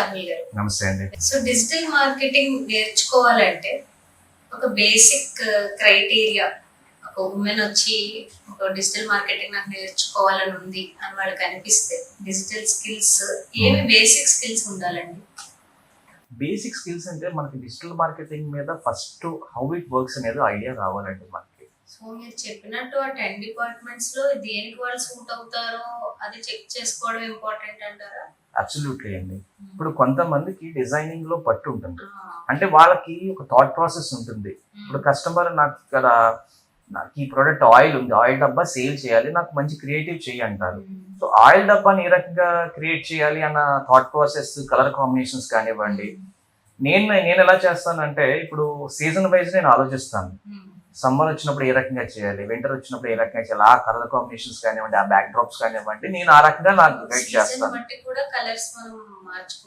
రాహుల్ గారు. నమస్తే అండి. సో డిజిటల్ మార్కెటింగ్ నేర్చుకోవాలంటే ఒక బేసిక్ క్రైటీరియా ఒక ఉమెన్ వచ్చి ఒక డిజిటల్ మార్కెటింగ్ నాకు నేర్చుకోవాలని ఉంది అని వాళ్ళకి అనిపిస్తే డిజిటల్ స్కిల్స్ ఏమి బేసిక్ స్కిల్స్ ఉండాలండి? బేసిక్ స్కిల్స్ అంటే మనకి డిజిటల్ మార్కెటింగ్ మీద ఫస్ట్ హౌ ఇట్ వర్క్స్ అనేది ఐడియా రావాలండి మనకి. సో మీరు చెప్పినట్టు ఆ టెన్ డిపార్ట్మెంట్స్లో దేనికి వాళ్ళు సూట్ అవుతారో అది చెక్ చేసుకోవడం ఇంపార్టెంట్ అంటారా? అబ్సల్యూట్లీ అండి. ఇప్పుడు కొంతమందికి డిజైనింగ్లో పట్టు ఉంటుంది. అంటే వాళ్ళకి ఒక థాట్ ప్రాసెస్ ఉంటుంది. ఉమ్, ఇప్పుడు కస్టమర్ నాకు ఇక్కడ నాకు ఈ ప్రోడక్ట్ ఆయిల్ ఉంది. ఆయిల్ డబ్బా సేల్ చేయాలి. నాకు మంచి క్రియేటివ్ చేయి అంటారు. ఉమ్, సో ఆయిల్ డబ్బాని ఏ రకంగా క్రియేట్ చేయాలి అన్న థాట్ ప్రాసెస్ కలర్ కాంబినేషన్స్ కానివ్వండి. నేను నేను ఎలా చేస్తానంటే ఇప్పుడు సీజన్ వైజ్ నేను ఆలోచిస్తాను. సమ్మర్ వచ్చినప్పుడు ఏ రకంగా చేయాలి? వింటర్ వచ్చినప్పుడు ఏ రకంగా చేయాలి? ఆ కలర్ కాంబినేషన్స్ కానివ్వండి ఆ బ్యాక్ డ్రాప్స్ కానివ్వండి నేను ఆ రకంగా నాకు గైడ్ చేస్తాను.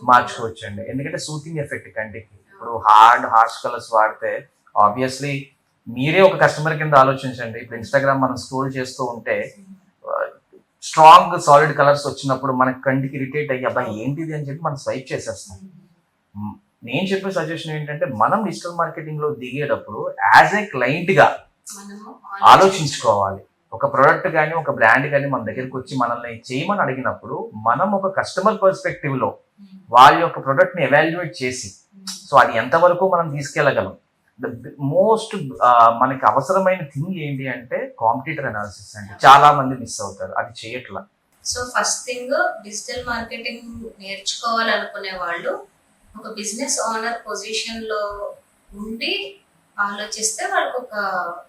మార్చుకోవచ్చు అండి ఎందుకంటే సూతింగ్ ఎఫెక్ట్ కంటికి. ఇప్పుడు హార్డ్ హార్ష్ కలర్స్ వాడితే ఆబ్వియస్లీ మీరే ఒక కస్టమర్ కింద ఆలోచించండి. ఇప్పుడు ఇన్స్టాగ్రామ్ మనం స్క్రోల్ చేస్తూ ఉంటే స్ట్రాంగ్ సాలిడ్ కలర్స్ వచ్చినప్పుడు మనకి కంటికి ఇరిటేట్ అయ్యి అబ్బాయి ఏంటిది? అని చెప్పి మనం స్వైప్ చేసేస్తాం. నేను చెప్పే సజెషన్ ఏంటంటే మనం డిజిటల్ మార్కెటింగ్లో దిగేటప్పుడు యాజ్ ఏ క్లయింట్గా మనము ఆలోచించుకోవాలి. ఒక ప్రోడక్ట్ కానీ ఒక బ్రాండ్ కానీ మన దగ్గరికి వచ్చి మనల్ని చేయమని అడిగినప్పుడు మనం ఒక కస్టమర్ పర్స్పెక్టివ్లో ఉమ్, వాళ్ళ యొక్క ప్రోడక్ట్ని ఎవాల్యుయేట్ చేసి ఉమ్, సో అది ఎంతవరకు మనం తీసుకెళ్ళగలం? ద మోస్ట్ మనకి అవసరమైన థింగ్ ఏంటి అంటే కాంపిటీటర్ అనాలిసిస్ అంటే చాలా మంది మిస్ అవుతారు. అది చేయట్లా. So first thing digital marketing నేర్చుకోవాలనుకునే వాళ్ళు ఒక బిజినెస్ ఓనర్ పొజిషన్లో ఉండి ఆలోచిస్తే వాళ్ళకి ఒక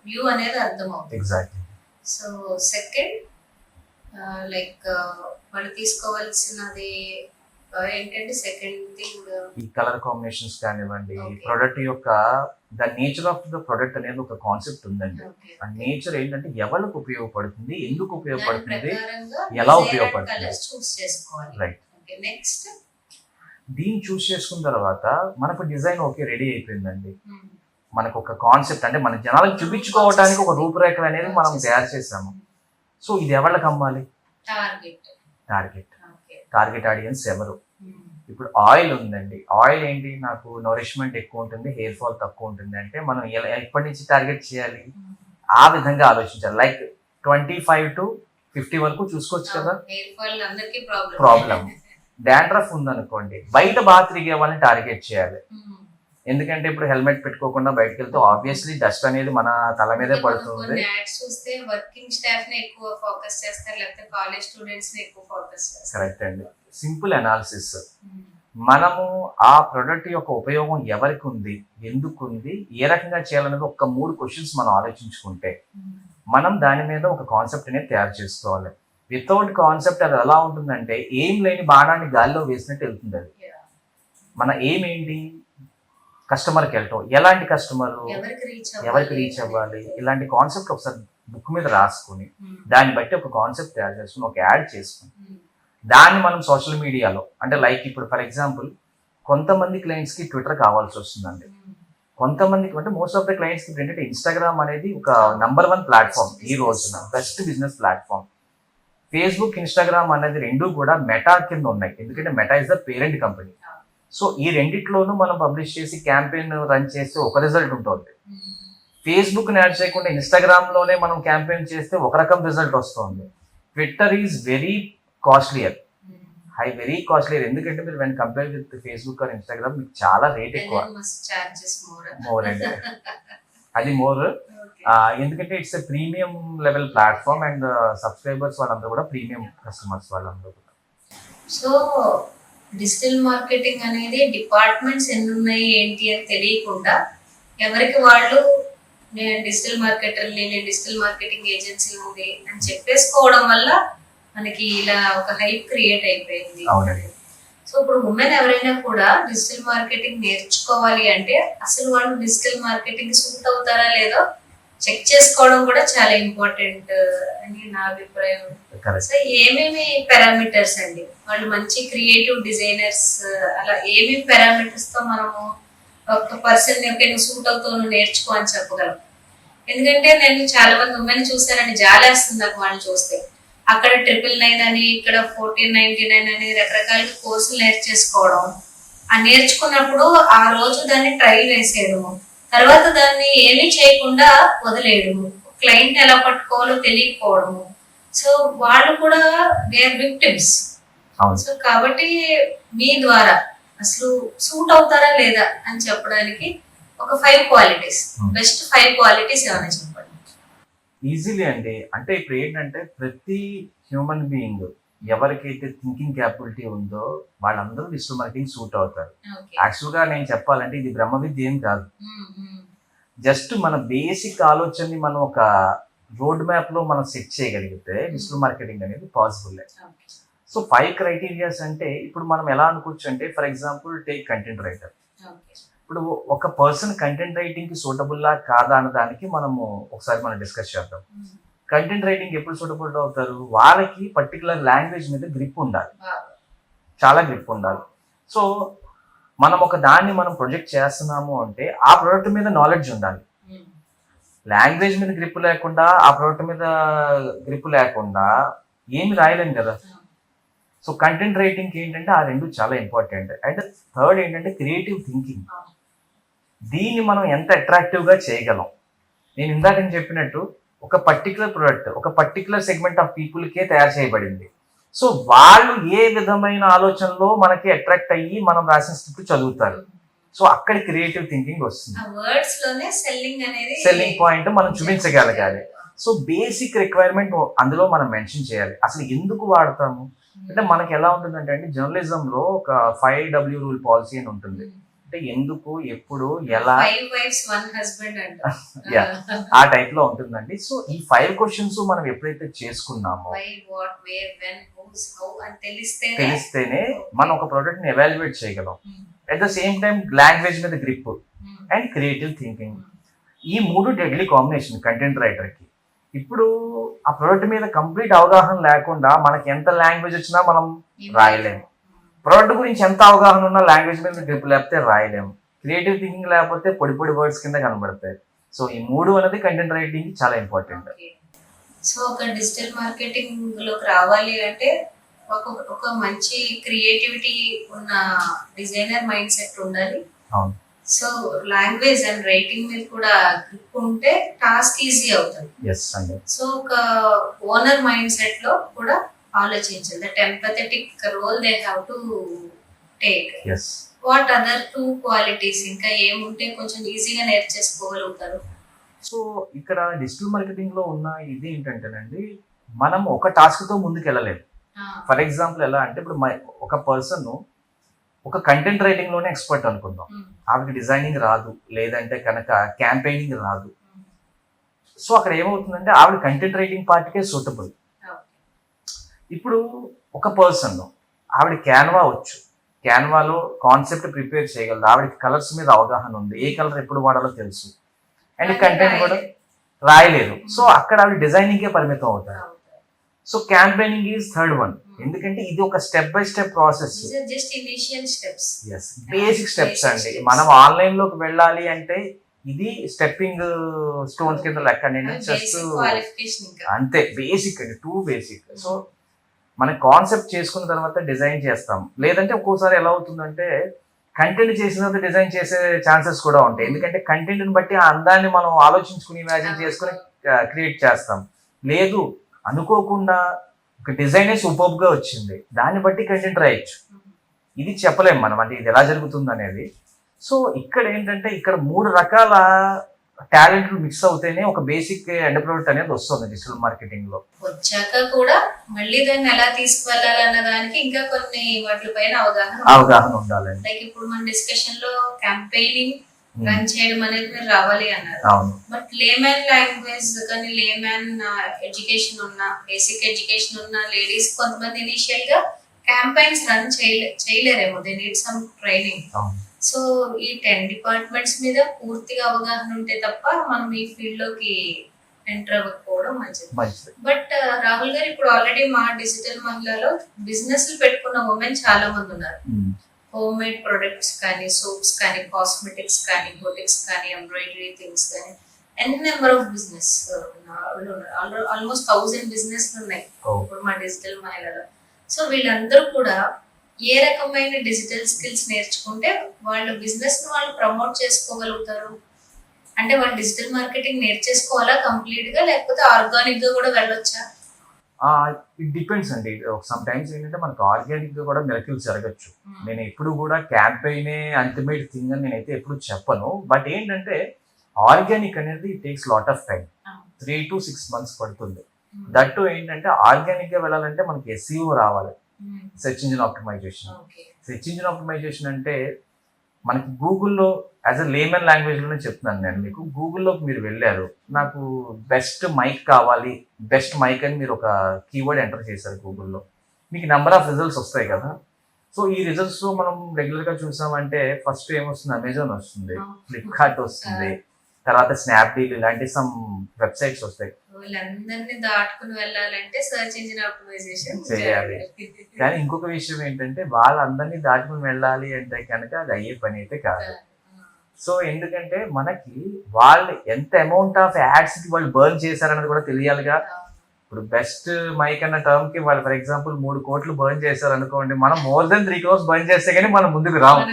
వ్యూ అనేది అర్థమవుతుంది. ఎగ్జాక్ట్లీ సో సెకండ్ లైక్ వాళ్ళు తీసుకోవాల్సినది ఏంటంటే సెకండ్ థింగ్. ఈ కలర్ కాంబినేషన్స్ కానివ్వండి. ప్రోడక్ట్ యొక్క the nature of the product అనేది ఒక కాన్సెప్ట్ ఉందండి. ఆ నేచర్ ఏంటంటే ఎవరికి ఉపయోగపడుతుంది ఎందుకు ఉపయోగపడుతుంది ఎలా ఉపయోగపడుతుంది? కలర్స్ చూస్ చేసుకోవాలి. రైట్ నెక్స్ట్ దీన్ని చూస్ చేసుకున్న తర్వాత మనకు డిజైన్ ఓకే రెడీ అయిపోయిందండి. మనకు ఒక కాన్సెప్ట్ అంటే మన జనాలకు చూపించుకోవడానికి ఒక రూపురేఖలు అనేది మనం తయారు చేసాము. సో ఇది ఎవరికి అమ్మాలి? టార్గెట్. టార్గెట్. ఆడియన్స్ ఎవరు? ఇప్పుడు ఆయిల్ ఉందండి. ఆయిల్ ఏంటి? నాకు నరిష్మెంట్ ఎక్కువ ఉంటుంది హెయిర్ ఫాల్ తక్కువ ఉంటుంది అంటే మనం ఎలా ఎప్పటి నుంచి టార్గెట్ చేయాలి? ఆ విధంగా ఆలోచించాలి. Like twenty five to fifty వరకు చూసుకోవచ్చు కదా? ప్రాబ్లం. డాండ్రఫ్ ఉందనుకోండి బయట బాగా తిరిగే వాళ్ళని టార్గెట్ చేయాలి. ఎందుకంటే ఇప్పుడు హెల్మెట్ పెట్టుకోకుండా బయటకు వెళ్తే ఆబ్వియస్లీ డస్ట్ అనేది మన తల మీదే పడుతుంది. యాడ్స్ చూస్తే వర్కింగ్ స్టాఫ్ని ఎక్కువ ఫోకస్ చేస్తారు లేకపోతే కాలేజ్ స్టూడెంట్స్ని ఎక్కువ ఫోకస్ చేస్తారు. కరెక్ట్ అండి. Simple analysis. మనము ఆ ప్రొడక్ట్ యొక్క ఉపయోగం ఎవరికి ఉంది ఎందుకు ఉంది ఏ రకంగా చేయాలనేది ఒక మూడు క్వశ్చన్స్ మనం ఆలోచించుకుంటే మనం దాని మీద ఒక కాన్సెప్ట్ అనేది తయారు చేసుకోవాలి. వితౌట్ కాన్సెప్ట్ అది ఎలా ఉంటుందంటే ఏం లేని బాణాన్ని గాలిలో వేసినట్టు వెళ్తుంది అది మన ఏం ఏంటి? కస్టమర్కి వెళ్ళటం. ఎలాంటి కస్టమర్ ఎవరికి రీచ్ అవ్వాలి? ఇలాంటి కాన్సెప్ట్ ఒకసారి బుక్ మీద రాసుకుని దాన్ని బట్టి ఒక కాన్సెప్ట్ తయారు చేసుకుని ఒక యాడ్ చేసుకుని దాన్ని మనం సోషల్ మీడియాలో అంటే లైక్ ఇప్పుడు ఫర్ ఎగ్జాంపుల్ కొంతమంది క్లయింట్స్కి ట్విట్టర్ కావాల్సి వస్తుందండి. కొంతమందికి అంటే మోస్ట్ ఆఫ్ ద క్లయింట్స్కి ఏంటంటే ఇన్స్టాగ్రామ్ అనేది ఒక నంబర్ వన్ ప్లాట్ఫామ్ ఈ రోజున best business platform Facebook Instagram అనేది రెండు కూడా మెటా కింద ఉన్నాయి. ఎందుకంటే Meta is the parent company so ఈ రెండిట్లోనూ మనం పబ్లిష్ చేసి క్యాంపెయిన్ రన్ చేస్తే ఒక రిజల్ట్ ఉంటుంది. ఫేస్బుక్ యాడ్ చేయకుండా ఇన్స్టాగ్రామ్లోనే మనం క్యాంపెయిన్ చేస్తే ఒక రకం రిజల్ట్ వస్తుంది. Twitter is very costlier high very costlier ఎందుకంటే మీరు when compare with Facebook or Instagram మీకు చాలా రేట్ ఎక్కువ. మోర్ అండి. అది మోర్ ఎందుకంటే it's a premium level platform and subscribers వాళ్ళందరూ కూడా ప్రీమియం కస్టమర్స్ వాళ్ళందరూ కూడా. సో డిజిటల్ మార్కెటింగ్ అనేది డిపార్ట్మెంట్స్ ఎన్ని ఉన్నాయి ఏంటి అని తెలియకుండా ఎవరికి వాళ్ళు నేను డిజిటల్ మార్కెటర్ని నేను డిజిటల్ మార్కెటింగ్ ఏజెన్సీ ఉంది అని చెప్పేసుకోవడం వల్ల మనకి ఇలా ఒక హైప్ క్రియేట్ అయిపోయింది. అవునండి. సో ఇప్పుడు ఉమెన్ ఎవరైనా కూడా డిజిటల్ మార్కెటింగ్ నేర్చుకోవాలి అంటే అసలు వాళ్ళు డిజిటల్ మార్కెటింగ్ సూట్ అవుతారా లేదో చెక్ చేసుకోవడం కూడా చాలా ఇంపార్టెంట్ అని నా అభిప్రాయం. సో ఏమేమి పారామీటర్స్ అండి? వాళ్ళు మంచి క్రియేటివ్ డిజైనర్స్ అలా ఏమేమి పారామీటర్స్తో మనము ఒక పర్సన్ యొక్క సూట్ అవుతావు నేర్చుకో అని చెప్పగలం? ఎందుకంటే నేను చాలా మంది ఉమెన్ చూసానని జాలేస్తుంది నాకు వాళ్ళని చూస్తే. అక్కడ ట్రిపుల్ నైన్ అని ఇక్కడ ఫోర్టీన్ నైన్టీ నైన్ అని రకరకాల కోర్సులు నేర్చేసుకోవడం. ఆ నేర్చుకున్నప్పుడు ఆ రోజు దాన్ని ట్రయల్ వేసేయడము తర్వాత దాన్ని ఏమీ చేయకుండా వదిలేయడము క్లయింట్ ఎలా పట్టుకోవాలో తెలియకపోవడము. సో వాళ్ళు కూడా దే ఆర్ విక్టిమ్స్ సో కాబట్టి మీ ద్వారా అసలు సూట్ అవుతారా లేదా అని చెప్పడానికి ఒక five qualities. Best five qualities ఏమైనా చెప్పండి? ఈజీలీ అండి. అంటే ఇప్పుడు ఏంటంటే ప్రతి హ్యూమన్ బీయింగ్ ఎవరికైతే థింకింగ్ క్యాపబిలిటీ ఉందో వాళ్ళందరూ డిజిటల్ మార్కెటింగ్ సూట్ అవుతారు. యాక్చువల్గా నేను చెప్పాలంటే ఇది బ్రహ్మ విద్య ఏం కాదు. జస్ట్ మన బేసిక్ ఆలోచనని మనం ఒక రోడ్ మ్యాప్లో మనం సెట్ చేయగలిగితే డిజిటల్ మార్కెటింగ్ అనేది పాసిబుల్ సో ఫైవ్ క్రైటీరియాస్ అంటే ఇప్పుడు మనం ఎలా అనుకోవచ్చు అంటే for example take content writer ఇప్పుడు ఒక పర్సన్ కంటెంట్ రైటింగ్కి సూటబుల్లా కాదా అన్న దానికి మనము ఒకసారి మనం డిస్కస్ చేద్దాం. కంటెంట్ రైటింగ్ ఎప్పుడు సూటబుల్ అవుతారు? వాళ్ళకి పర్టికులర్ లాంగ్వేజ్ మీద గ్రిప్ ఉండాలి. చాలా గ్రిప్ ఉండాలి. సో మనం ఒక దాన్ని మనం ప్రొజెక్ట్ చేస్తున్నాము అంటే ఆ ప్రోడక్ట్ మీద నాలెడ్జ్ ఉండాలి. లాంగ్వేజ్ మీద గ్రిప్ లేకుండా ఆ ప్రోడక్ట్ మీద గ్రిప్ లేకుండా ఏమి రాయలేము కదా? సో కంటెంట్ రైటింగ్ ఏంటంటే ఆ రెండు చాలా ఇంపార్టెంట్ అండ్ థర్డ్ ఏంటంటే క్రియేటివ్ థింకింగ్ దీన్ని మనం ఎంత అట్రాక్టివ్గా చేయగలం? నేను ఇందాక నేను చెప్పినట్టు ఒక పర్టికులర్ ప్రోడక్ట్ ఒక పర్టికులర్ సెగ్మెంట్ ఆఫ్ పీపుల్ కే తయారు చేయబడింది. సో వాళ్ళు ఏ విధమైన ఆలోచనలో మనకి అట్రాక్ట్ అయ్యి మనం రాసిన స్క్రిప్ట్ చదువుతారు. సో అక్కడ క్రియేటివ్ థింకింగ్ వస్తుంది. సెల్లింగ్ పాయింట్ మనం చూపించగలగాలి. సో బేసిక్ రిక్వైర్మెంట్ అందులో మనం మెన్షన్ చేయాలి. అసలు ఎందుకు వాడతాము? అంటే మనకి ఎలా ఉంటుందంటే అండి జర్నలిజం లో ఒక ఫైవ్ డబ్ల్యూ రూల్ పాలసీ అని ఉంటుంది. అంటే ఎందుకు ఎప్పుడు ఎలా. ఆ టైప్లో ఉంటుందండి సో ఈ ఫైవ్ క్వశ్చన్స్ మనం ఎప్పుడైతే చేసుకున్నామో తెలిస్తేనే మనం ఒక ప్రోడక్ట్ని ఎవాల్యుయేట్ చేయగలం. At the same time language మీద గ్రిప్. అండ్ క్రియేటివ్ థింకింగ్ ఈ మూడు డెడ్లీ కాంబినేషన్ కంటెంట్ రైటర్కి ఇప్పుడు ఆ ప్రోడక్ట్ మీద కంప్లీట్ అవగాహన లేకుండా మనకి ఎంత లాంగ్వేజ్ వచ్చినా మనం రాయలేము. ప్రోడక్ట్ గురించి ఎంత అవగాహన ఉన్నా లాంగ్వేజ్ మీద గ్రిప్ లేకపోతే రాయలేము. క్రియేటివ్ థింకింగ్ లేకపోతే పొడి పొడి వర్డ్స్ కింద కనబడతాయి. సో ఈ మూడు అనేది కంటెంట్ రైటింగ్ చాలా ఇంపార్టెంట్. సో ఒక డిజిటల్ మార్కెటింగ్లోకి రావాలి అంటే ఒక ఒక మంచి క్రియేటివిటీ ఉన్న డిజైనర్ మైండ్ సెట్ ఉండాలి. అవును. సో లాంగ్వేజ్ అండ్ రైటింగ్ మీద కూడా గ్రిప్ ఉంటే టాస్క్ ఈజీ అవుతుంది. సో ఒక ఓనర్ మైండ్ సెట్లో కూడా ఆలోచించాలి that empathetic role they have to take what other two qualities ఇంకా ఏముంటే కొంచెం ఈజీగా నేర్చేసుకోగలుగుతారు. సో ఇక్కడ డిజిటల్ మార్కెటింగ్లో ఉన్న ఇది ఏంటంటేనండి మనం ఒక టాస్క్తో ముందుకు వెళ్ళలేము ఫర్ ఎగ్జాంపుల్ ఎలా అంటే ఇప్పుడు ఒక పర్సన్ ఒక కంటెంట్ రైటింగ్లోనే ఎక్స్పర్ట్ అనుకుందాం. ఆవిడకి డిజైనింగ్ రాదు లేదంటే కనుక క్యాంపెయినింగ్ రాదు. సో అక్కడ ఏమవుతుందంటే ఆవిడ కంటెంట్ రైటింగ్ పార్ట్కే సూటబుల్ ఇప్పుడు ఒక పర్సన్ ఆవిడ క్యాన్వా వచ్చు. క్యాన్వాలో కాన్సెప్ట్ ప్రిపేర్ చేయగలదు. ఆవిడకి కలర్స్ మీద అవగాహన ఉంది. ఏ కలర్ ఎప్పుడు వాడాలో తెలుసు. అండ్ కంటెంట్ కూడా రాయలేదు. సో అక్కడ ఆవిడ డిజైనింగ్కే పరిమితం అవుతారు. So campaigning is third one ఎందుకంటే ఇది ఒక step by step process just initial steps yes basic steps అండి. మనం ఆన్లైన్లోకి వెళ్ళాలి అంటే ఇది స్టెప్పింగ్ స్టోన్స్ కింద లెక్క. నేను జస్ట్ అంతే. బేసిక్ అండి. టూ బేసిక్ సో మన కాన్సెప్ట్ చేసుకున్న తర్వాత డిజైన్ చేస్తాం. లేదంటే ఒక్కోసారి ఎలా అవుతుందంటే కంటెంట్ చేసిన తర్వాత డిజైన్ చేసే ఛాన్సెస్ కూడా ఉంటాయి. ఎందుకంటే కంటెంట్ని బట్టి ఆ అందాన్ని మనం ఆలోచించుకుని ఇమాజిన్ చేసుకుని క్రియేట్ చేస్తాం. లేదు అనుకోకుండా ఒక డిజైనే సూపర్గా వచ్చింది. దాన్ని బట్టి కంటెంట్ రాయొచ్చు. ఇది చెప్పలేం మనం. అంటే ఇది ఎలా జరుగుతుంది అనేది సో ఇక్కడ ఏంటంటే ఇక్కడ మూడు రకాల టాలెంట్లు మిక్స్ అవుతేనే ఒక బేసిక్ ఎండ్ ప్రోడక్ట్ అనేది వస్తుంది డిజిటల్ మార్కెటింగ్లో వచ్చాక కూడా మళ్ళీ దాన్ని ఎలా తీసుకువెళ్ళాలన్న దానికి ఇంకా కొన్ని వాటి పైన అవగాహన అవగాహన ఉండాలండి. లైక్ ఇప్పుడు మన డిస్కషన్లో క్యాంపెయినింగ్ రన్ చేయడం అనేది మీరు రావాలి అన్నారు. బట్ లేమ్యాన్ లాంగ్వేజ్ కానీ లేమ్యాన్ ఎడ్యుకేషన్ ఉన్న బేసిక్ ఎడ్యుకేషన్ ఉన్న లేడీస్ కొంతమంది ఇనిషియల్గా క్యాంపెయిన్స్ రన్ చేయలే చేయలేరేమో. దే నీడ్ సమ్ ట్రైనింగ్ అవును. సో ఈ టెన్ డిపార్ట్మెంట్స్ మీద పూర్తిగా అవగాహన ఉంటే తప్ప మనం ఈ ఫీల్డ్లోకి ఎంటర్ అవ్వకపోవడం మంచిది. బట్ రాహుల్ గారు ఇప్పుడు ఆల్రెడీ మా డిజిటల్ మహిళలో బిజినెస్ పెట్టుకున్న ఉమెన్ చాలా మంది ఉన్నారు. హోమ్ మేడ్ ప్రొడక్ట్స్ కానీ సోప్స్ కానీ కాస్మెటిక్స్ కానీ బొటిక్స్ కానీ ఎంబ్రాయిడరీ థింగ్స్ కానీ n number of business almost thousand business ఉన్నాయి ఇప్పుడు మా డిజిటల్ మహిళలో. సో వీళ్ళందరూ కూడా ఏ రకమైన డిజిటల్ స్కిల్స్ నేర్చుకుంటే వాళ్ళు బిజినెస్ను వాళ్ళు ప్రమోట్ చేసుకోగలుగుతారు? అంటే వాళ్ళు డిజిటల్ మార్కెటింగ్ నేర్చేసుకోవాలా కంప్లీట్గా లేకపోతే ఆర్గానిక్గా కూడా వెళ్ళొచ్చా? ఇట్ డిపెండ్స్ అండి. సమ్ టైమ్స్ ఏంటంటే మనకు ఆర్గానిక్గా కూడా మిరకిల్ జరగచ్చు. నేను ఎప్పుడు కూడా క్యాంపెయినే అల్టిమేట్ థింగ్ అని నేనైతే ఎప్పుడు చెప్పను. బట్ ఏంటంటే ఆర్గానిక్ అనేది takes lot of time. Three to six months పడుతుంది. దట్టు ఏంటంటే ఆర్గానిక్గా వెళ్ళాలంటే మనకి ఎస్ఈఓ రావాలి. Search engine optimisation search engine optimisation అంటే మనకి గూగుల్లో యాజ్ అ లేమన్ లాంగ్వేజ్లోనే చెప్తున్నాను నేను మీకు. గూగుల్లోకి మీరు వెళ్ళారు నాకు బెస్ట్ మైక్ కావాలి బెస్ట్ మైక్ అని మీరు ఒక కీవర్డ్ ఎంటర్ చేశారు గూగుల్లో మీకు నెంబర్ ఆఫ్ రిజల్ట్స్ వస్తాయి కదా. సో ఈ రిజల్ట్స్ మనం రెగ్యులర్గా చూసామంటే ఫస్ట్ ఏమొస్తుంది? అమెజాన్ వస్తుంది ఫ్లిప్కార్ట్ వస్తుంది తర్వాత స్నాప్డీల్ ఇలాంటి సమ్ వెబ్సైట్స్ వస్తాయి. వీళ్ళందరినీ దాటుకుని వెళ్ళాలంటే సర్చ్ ఇంజిన్ ఆప్టిమైజేషన్ చేయాలి. కానీ ఇంకొక విషయం ఏంటంటే వాళ్ళందరినీ దాటుకుని వెళ్ళాలి అంటే కనుక అది అయ్యే పని అయితే కాదు. సో ఎందుకంటే మనకి వాళ్ళు ఎంత అమౌంట్ ఆఫ్ యాడ్స్కి వాళ్ళు బర్న్ చేశారన్నది కూడా తెలియాలిగా. ఇప్పుడు బెస్ట్ మైక్ అన్న టర్మ్కి వాళ్ళు ఫర్ ఎగ్జాంపుల్ మూడు కోట్లు బర్న్ చేశారు అనుకోండి మనం more than three crores burn చేస్తే కానీ మనం ముందుకు రాము.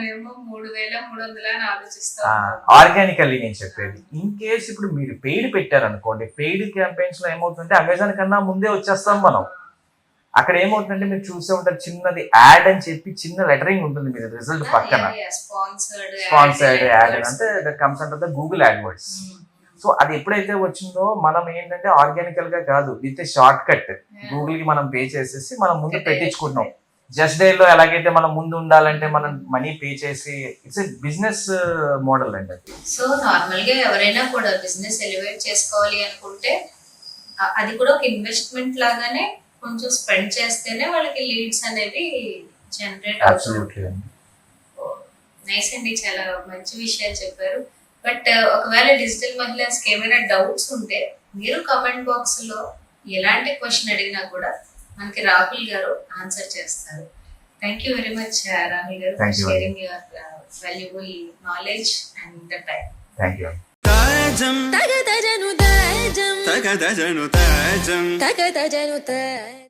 మూడు వేల మూడు వందల అని ఆలోచిస్తాం ఆర్గానికల్లీ నేను చెప్పేది. ఇన్ కేస్ ఇప్పుడు మీరు పెయిడ్ పెట్టారు అనుకోండి పెయిడ్ క్యాంపెయిన్స్లో ఏమవుతుందంటే అమెజాన్ కన్నా ముందే వచ్చేస్తాం మనం. అక్కడ ఏమవుతుందంటే మీరు చూసే ఉంటారు చిన్నది యాడ్ అని చెప్పి చిన్న లెటరింగ్ ఉంటుంది మీరు రిజల్ట్ పక్కన. స్పాన్సర్డ్ యాడ్ అంటే that comes under the Google AdWords so అది ఎప్పుడైతే వచ్చిందో మనం ఏంటంటే ఆర్గానికల్గా కాదు విత్ షార్ట్ కట్ గూగుల్కి మనం పే చేసేసి మనం ముందు పెట్టించుకుంటున్నాం. జస్ట్ డే లో ఎలాగైతే మనం ముందు ఉండాలంటే మనం మనీ పే చేసి ఇట్స్ బిజినెస్ మోడల్ అండి అది. సో నార్మల్గా ఎవరైనా కూడా బిజినెస్ ఎలివేట్ చేసుకోవాలి అనుకుంటే అది కూడా ఒక ఇన్వెస్ట్మెంట్ లాగానే కొంచెం స్పెండ్ చేస్తేనే వాళ్ళకి లీడ్స్ అనేవి జనరేట్ అవుతుంది నైస్ అండి. చాలా మంచి విషయాలు చెప్పారు. బట్ ఒకవేళ డిజిటల్ మహిళస్కి ఏమైనా డౌట్స్ ఉంటే మీరు కమెంట్ బాక్స్లో ఎలాంటి క్వశ్చన్ అడిగినా కూడా మనకి రాహుల్ గారు ఆన్సర్ చేస్తారు thank you very much Rahul గారు you. Sharing your valuable knowledge and the time thank you తగదజను తగదజను తాజం తగదజను తజం